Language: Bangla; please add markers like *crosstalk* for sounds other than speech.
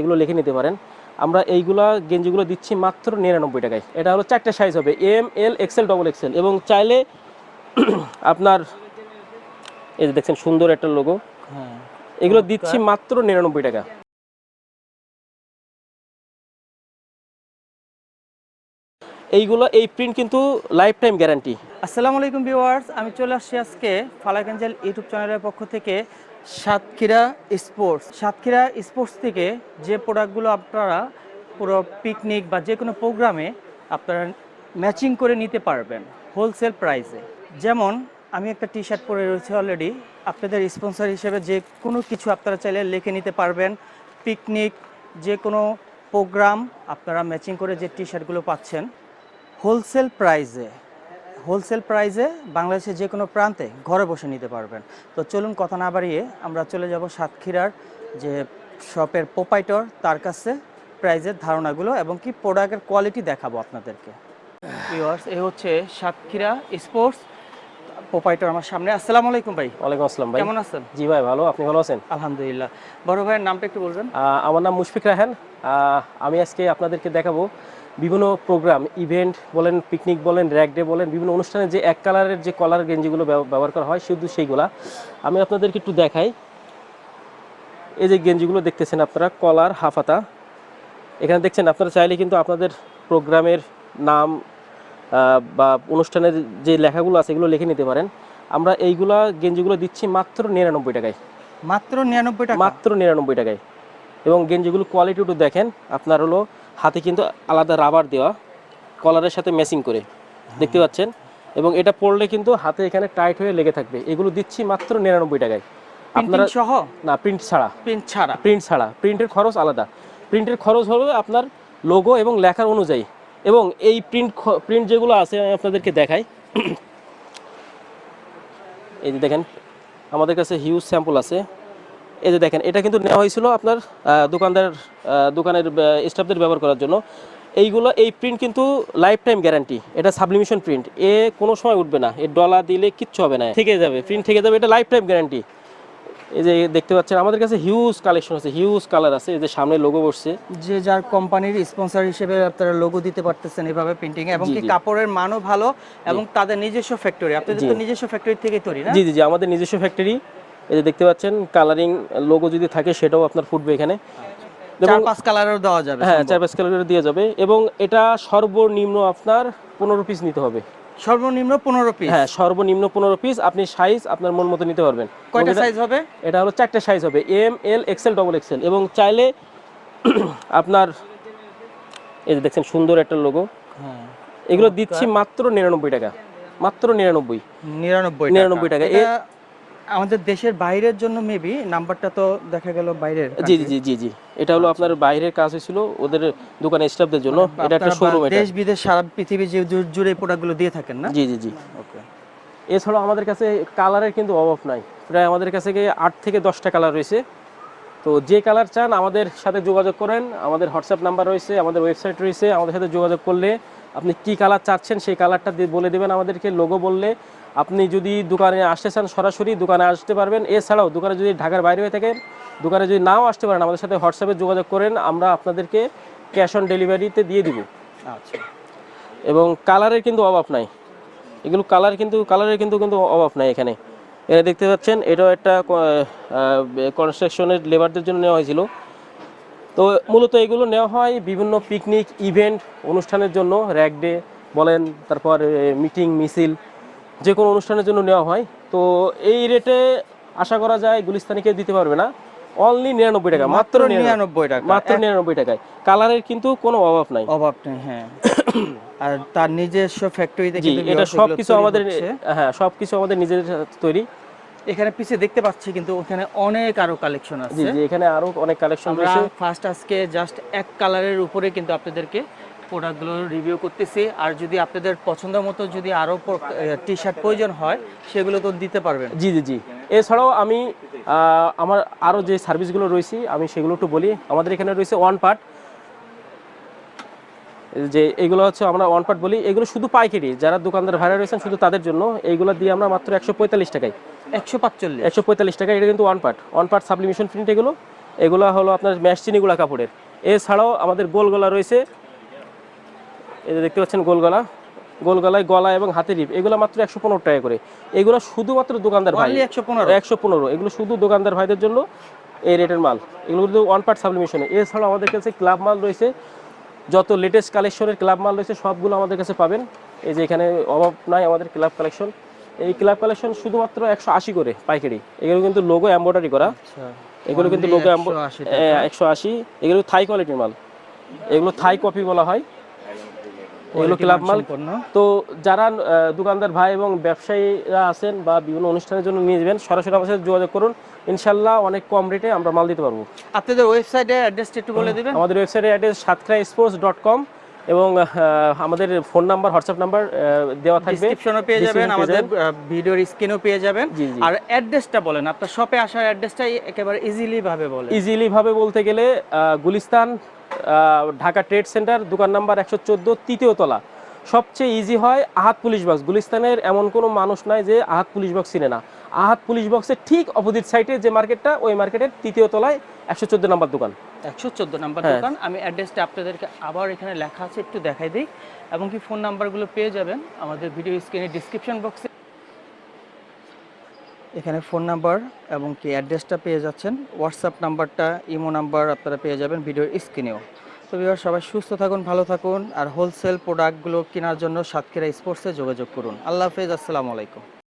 এগুলো লিখে নিতে পারেন। আমরা এইগুলা গেঞ্জিগুলো দিচ্ছি মাত্র নিরানব্বই টাকায়। এটা হলো চারটে সাইজ হবে M L XL double XL এবং চাইলে *clears throat* আপনার এই যে দেখছেন সুন্দর একটা লোগো হ্যাঁ। এগুলো দিচ্ছি মাত্র নিরানব্বই টাকা। এইগুলো, এই প্রিন্ট কিন্তু লাইফ টাইম গ্যারান্টি আসসালামু আলাইকুম ভিউয়ার্স আমি চলে আসছি আজকে ফালাকাঞ্জাল ইউটিউব চ্যানেলের পক্ষ থেকে সাতক্ষীরা স্পোর্টস সাতক্ষীরা স্পোর্টস থেকে যে প্রোডাক্টগুলো আপনারা পুরো পিকনিক বা যে কোনো প্রোগ্রামে আপনারা ম্যাচিং করে নিতে পারবেন হোলসেল প্রাইসে যেমন, আমি একটা টি শার্ট পরে রয়েছি অলরেডি আপনাদের স্পন্সর হিসেবে যে কোনো কিছু আপনারা চাইলে লিখে নিতে পারবেন। পিকনিক যে কোনো প্রোগ্রাম আপনারা ম্যাচিং করে যে টি শার্টগুলো পাচ্ছেন। হোলসেল প্রাইসে হোলসেল প্রাইসে বাংলাদেশের যে কোনো প্রান্তে ঘরে বসে নিতে পারবেন। তো চলুন কথা না বাড়িয়ে আমরা চলে যাব সাতক্ষীরার যে শপের প্রোপাইটর তার কাছে প্রাইজের ধারণাগুলো এবং কি প্রোডাক্টের কোয়ালিটি দেখাবো আপনাদেরকে। ভিউয়ার্স এই হচ্ছে সাতক্ষীরা স্পোর্টস প্রোপাইটর আমার সামনে। আসসালামু আলাইকুম ভাই। ওয়ালাইকুম আসসালাম ভাই। কেমন আছেন? জি ভাই ভালো। আপনি ভালো আছেন? আলহামদুলিল্লাহ। বড় ভাইয়ের নামটা একটু বলবেন। আমার নাম মুশফিক রাহান আমি আজকে আপনাদেরকে দেখাবো বিভিন্ন প্রোগ্রাম ইভেন্ট বলেন পিকনিক বলেন র্যাক ডে বলেন বিভিন্ন অনুষ্ঠানে যে এক কালারের যে কলার গেঞ্জিগুলো ব্যবহার করা হয় শুধু সেইগুলা। আমি আপনাদেরকে একটু দেখাই। এই যে গেঞ্জিগুলো দেখতেছেন আপনারা কলার হাফাতা। এখানে দেখছেন আপনারা চাইলে কিন্তু আপনাদের প্রোগ্রামের নাম বা অনুষ্ঠানের যে লেখাগুলো আছে এগুলো লিখে নিতে পারেন। আমরা এইগুলা গেঞ্জিগুলো দিচ্ছি মাত্র নিরানব্বই টাকায়। মাত্র নিরানব্বই টাকা? মাত্র নিরানব্বই টাকায়। এবং গেঞ্জিগুলো কোয়ালিটি একটু দেখেন আপনার হলো হাতে কিন্তু আলাদা রাবার দেওয়া কলারের সাথে ম্যাচিং করে দেখতে পাচ্ছেন? এবং এটা পড়লে কিন্তু হাতে এখানে টাইট হয়ে লেগে থাকবে। এগুলো দিচ্ছি মাত্র নিরানব্বই টাকায়। আপনারা সহ? না প্রিন্ট ছাড়া। প্রিন্ট ছাড়া। প্রিন্ট ছাড়া। প্রিন্টের খরচ আলাদা। প্রিন্টের খরচ হবে আপনার লোগো এবং লেখার অনুযায়ী। এবং এই প্রিন্ট প্রিন্ট যেগুলো আছে আমি আপনাদেরকে দেখাই। এই যে দেখেন আমাদের কাছে হিউজ স্যাম্পল আছে। এই যে দেখেন এটা কিন্তু নেওয়া হয়েছিল আপনার দোকানদার দোকানের স্টাফদের ব্যবহার করার জন্য। এইগুলো এই প্রিন্ট কিন্তু লাইফ টাইম গ্যারান্টি এটা সাবলিমিশন প্রিন্ট এ কোনো সময় উঠবে না এ ডলা দিলে কিচ্ছু হবে না থেকে যাবে প্রিন্ট থেকে যাবে এটা লাইফ টাইম গ্যারান্টি এই যে দেখতে পাচ্ছেন আমাদের কাছে হিউজ কালেকশন আছে হিউজ কালার আছে এই যে সামনে লোগো বসছে। যে যার কোম্পানির স্পন্সর হিসেবে আপনারা লোগো দিতে পারতেছেন এভাবে প্রিন্টিং এবং কি কাপড়ের মানও ভালো এবং তাদের নিজস্ব ফ্যাক্টরি আপনাদের তো নিজস্ব ফ্যাক্টরি থেকে তৈরি না? জি জি জি আমাদের নিজস্ব ফ্যাক্টরি এই যে দেখতে পাচ্ছেন কালারিং লোগো যদি থাকে সেটাও আপনার ফুটবে এখানে। চার পাঁচ কালারও দেওয়া যাবে হ্যাঁ চার পাঁচ কালার দিয়ে যাবে। এবং এটা সর্বনিম্ন আপনার পনেরো পিস নিতে হবে। সর্বনিম্ন পনেরো পিস হ্যাঁ সর্বনিম্ন পনেরো পিস আপনি সাইজ আপনার মন মতো নিতে পারবেন। কয়টা সাইজ হবে? এটা হলো চারটে সাইজ হবে। M L XL double XL এবং চাইলে *clears throat* আপনার এই যে দেখছেন সুন্দর একটা লোগো হ্যাঁ এগুলো দিচ্ছি মাত্র নিরানব্বই টাকা। মাত্র নিরানব্বই। নিরানব্বই নিরানব্বই টাকা। আমাদের দেশের বাইরের জন্য মেবি নাম্বারটা তো দেখা গেল বাইরের জি জি জি জি। এটা হলো আপনার বাইরের কাজ হয়েছিল ওদের দোকানে স্টাফদের জন্য। এটা একটা শোরুম এটা। দেশ বিদেশ সারা পৃথিবী যে জুড়ে প্রোডাক্টগুলো দিয়ে থাকেন না? জি জি জি। ওকে এছাড়াও আমাদের কাছে কালারের কিন্তু অভাব নাই। প্রায় আমাদের কাছে আট থেকে দশটা কালার রয়েছে। তো যে কালার চান আমাদের সাথে যোগাযোগ করেন। আমাদের হোয়াটসঅ্যাপ নাম্বার রয়েছে আমাদের ওয়েবসাইট রয়েছে। আমাদের সাথে যোগাযোগ করলে আপনি কি কালার চাচ্ছেন সেই কালারটা বলে দেবেন আমাদেরকে লোগো বললে। আপনি যদি দোকানে আসতে চান সরাসরি দোকানে আসতে পারবেন। এছাড়াও দোকানে যদি ঢাকার বাইরে হয়ে থাকেন দোকানে যদি নাও আসতে পারেন আমাদের সাথে হোয়াটসঅ্যাপে যোগাযোগ করেন আমরা আপনাদেরকে ক্যাশ অন ডেলিভারিতে দিয়ে দিব। আচ্ছা। এবং কালারের কিন্তু অভাব নাই। এগুলো কালার কিন্তু কালারের কিন্তু কিন্তু অভাব নাই এখানে। এটা দেখতে পাচ্ছেন এটাও একটা কনস্ট্রাকশনের লেবারদের জন্য নেওয়া হয়েছিল। তো মূলত এগুলো নেওয়া হয় বিভিন্ন পিকনিক ইভেন্ট অনুষ্ঠানের জন্য র্যাক ডে বলেন তারপর মিটিং মিছিল যে কোনো অনুষ্ঠানের জন্য নেওয়া হয়। তো এই রেটে আশা করা যায় গুলিস্তানি কেউ দিতে পারবে না। অনলি নিরানব্বই টাকা মাত্র নিরানব্বই। টাকা মাত্র নিরানব্বই টাকায়। কালারের কিন্তু কোনো অভাব নাই। অভাব নেই হ্যাঁ। আর তার নিজস্ব ফ্যাক্টরিতে এটা সবকিছু আমাদের। হ্যাঁ সবকিছু আমাদের নিজের তৈরি। এখানে পিছে দেখতে পাচ্ছি কিন্তু ওখানে অনেক আরও কালেকশন আছে। জি এখানে আরও অনেক কালেকশন আমরা ফার্স্ট আজকে জাস্ট এক কালারের উপরে কিন্তু আপনাদেরকে প্রোডাক্টগুলো রিভিউ করতেছি। আর যদি আপনাদের পছন্দ মতো যদি আরও টি শার্ট প্রয়োজন হয় সেগুলো তো দিতে পারবেন। জি জি জি। এছাড়াও আমি আহ, আমার আরও যে সার্ভিসগুলো রয়েছে আমি সেগুলো একটু বলি। আমাদের এখানে রয়েছে ওয়ান পার্ট যে এগুলো হচ্ছে আমরা ওয়ান পার্ট বলি এগুলো শুধু পাইকারি যারা দোকানদার ভাড়া রয়েছেন শুধু তাদের জন্য এইগুলো দিয়ে আমরা মাত্র একশো পঁয়তাল্লিশ টাকায়। একশো পাঁচচল্লিশ। একশো পঁয়তাল্লিশ টাকা এটা কিন্তু one part one part sublimation print এগুলো এগুলো হলো আপনার ম্যাশ চিনিগুলা কাপড়ের। এছাড়াও আমাদের গোল গলা রয়েছে এই যে দেখতে পাচ্ছেন গোল গলা গোল গলায় গলা এবং হাতে রিপ এগুলো মাত্র একশো পনেরো টাকা করে। এগুলো শুধুমাত্র দোকানদার ভাই একশো পনেরো। একশো পনেরো এগুলো শুধু দোকানদার ভাইদের জন্য এই রেটের মাল এগুলো কিন্তু ওয়ান পার্ট সাবলিমেশনে এছাড়াও আমাদের কাছে ক্লাব মাল রয়েছে যত লেটেস্ট কালেকশনের ক্লাব মাল রয়েছে সবগুলো আমাদের কাছে পাবেন। এই যে এখানে অভাব নাই আমাদের ক্লাব কালেকশন এই ক্লাব কালেকশন শুধুমাত্র একশো আশি করে পাইকারি। এগুলো কিন্তু লোগো এম্ব্রয়ডারি করা। এগুলো কিন্তু লোগো একশো আশি এগুলো থাই কোয়ালিটির মাল। এগুলো থাই কপি বলা হয়। এগুলো ক্লাব মাল। তো যারা দোকানদার ভাই এবং ব্যবসায়ীরা আছেন বা বিভিন্ন অনুষ্ঠানের জন্য নিয়ে যাবেন সরাসরি আমাদের সাথে যোগাযোগ করুন। ইনশাল্লাহ অনেক কম রেটে আমরা মাল দিতে পারব। আপনাদের ওয়েবসাইটের অ্যাড্রেসটা একটু বলে দেবেন? আমাদের ওয়েবসাইটের address Satkhira sports dot com এবং আমাদের ফোন নাম্বার হোয়াটসঅ্যাপ নাম্বার দেওয়া থাকবে। ডিসক্রিপশনও পেয়ে যাবেন আমাদের ভিডিওর স্ক্রিনও পেয়ে যাবেন। আর অ্যাড্রেসটা বলেন আপনার শপে আসার অ্যাড্রেসটা একেবারে ইজিলি ভাবে বলেন। ইজিলি ভাবে বলতে গেলে গুলিস্তান ঢাকা ট্রেড সেন্টার দোকান নাম্বার একশো চোদ্দ তৃতীয় তলা। সবচেয়ে ইজি হয় আহাত পুলিশ বক্স গুলিস্তানের এমন কোনো মানুষ নাই যে আহাত পুলিশ বক্স চিনে না। আহাত পুলিশ বক্সের ঠিক অপোজিট সাইডে যে মার্কেটটা ওই মার্কেটের তৃতীয় তলায় একশো চোদ্দ নাম্বার দোকান। একশো চোদ্দ নাম্বার হ্যাঁ। দোকান। আমি অ্যাড্রেসটা আপনাদেরকে আবার এখানে লেখা আছে একটু দেখাই দিই। এবং কি ফোন নাম্বারগুলো পেয়ে যাবেন। আমাদের ভিডিও স্ক্রিনে ডিসক্রিপশন বক্সে এখানে ফোন নাম্বার এবং কি অ্যাড্রেসটা পেয়ে যাচ্ছেন। হোয়াটসঅ্যাপ নাম্বারটা, ইমো নাম্বার আপনারা পেয়ে যাবেন ভিডিওর স্ক্রিনেও। তো বিবার সবাই সুস্থ থাকুন, ভালো থাকুন আর হোলসেল প্রোডাক্টগুলো কেনার জন্য সাতক্ষীরা স্পোর্টসে যোগাযোগ করুন। আল্লাহ হাফেজ, আসসালামু আলাইকুম।